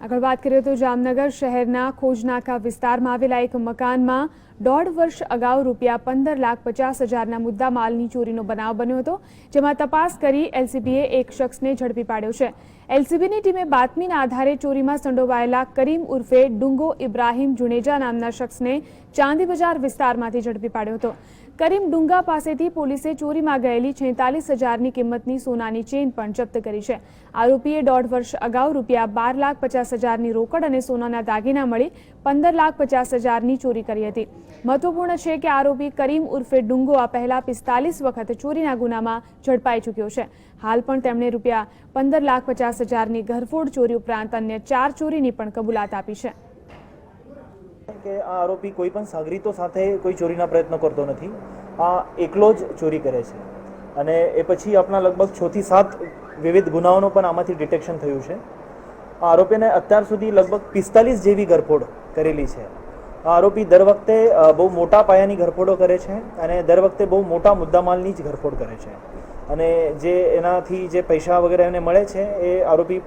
આગળ વાત કરીએ તો જામનગર શહેરના ખોજનાકા વિસ્તારમાં આવેલા એક મકાનમાં દોઢ વર્ષ અગાઉ રૂપિયા પંદર લાખ પચાસ હજારના મુદ્દા માલની ચોરીનો બનાવ બન્યો હતો, જેમાં તપાસ કરી એલસીબીએ એક શખ્સને ઝડપી પાડ્યો છે. એલસીબીની ટીમે બાતમીના આધારે ચોરીમાં સંડોવાયેલા કરીમ ઉર્ફે ડુંગો ઇબ્રાહીમ જુનેજા નામના શખ્સને ચાંદી બજાર વિસ્તારમાંથી ઝડપી પાડ્યો હતો. કરીમ ડુંગા પાસેથી પોલીસે ચોરીમાં ગયેલી છેતાલીસ હજારની કિંમતની સોનાની ચેઇન પણ જપ્ત કરી છે. આરોપીએ દોઢ વર્ષ અગાઉ રૂપિયા બાર લાખ પચાસ હજારની રોકડ અને સોનાના દાગીના મળી પંદર લાખ પચાસ હજારની ચોરી કરી હતી. મહત્વપૂર્ણ છે કે આરોપી કરીમ ઉર્ફે ડુંગો આ પહેલા પિસ્તાલીસ વખત ચોરીના ગુનામાં ઝડપાઈ ચૂક્યો છે. હાલ પણ તેમણે રૂપિયા પંદર લાખ પચાસ હજારની ઘરફોડ ચોરી ઉપરાંત અન્ય ચાર ચોરીની પણ કબૂલાત આપી છે. કે આ આરોપી કોઈ પણ સાગરીતો સાથે કોઈ ચોરીના પ્રયત્નો કરતો નથી. આ એકલો જ ચોરી કરે છે. અને એ પછી આપણા લગભગ છ થી સાત વિવિધ ગુનાઓનો પણ આમાંથી ડિટેક્શન થયું છે. આ આરોપીને અત્યાર સુધી લગભગ પિસ્તાલીસ જેવી ગરફોડ કરેલી છે. આ આરોપી દર વખતે બહુ મોટા પાયાની ઘરફોડો કરે છે અને દર વખતે બહુ મોટા મુદ્દામાલની જ ઘરફોડ કરે છે. અને જે એનાથી જે પૈસા વગેરે એને મળે છે, એ આરોપી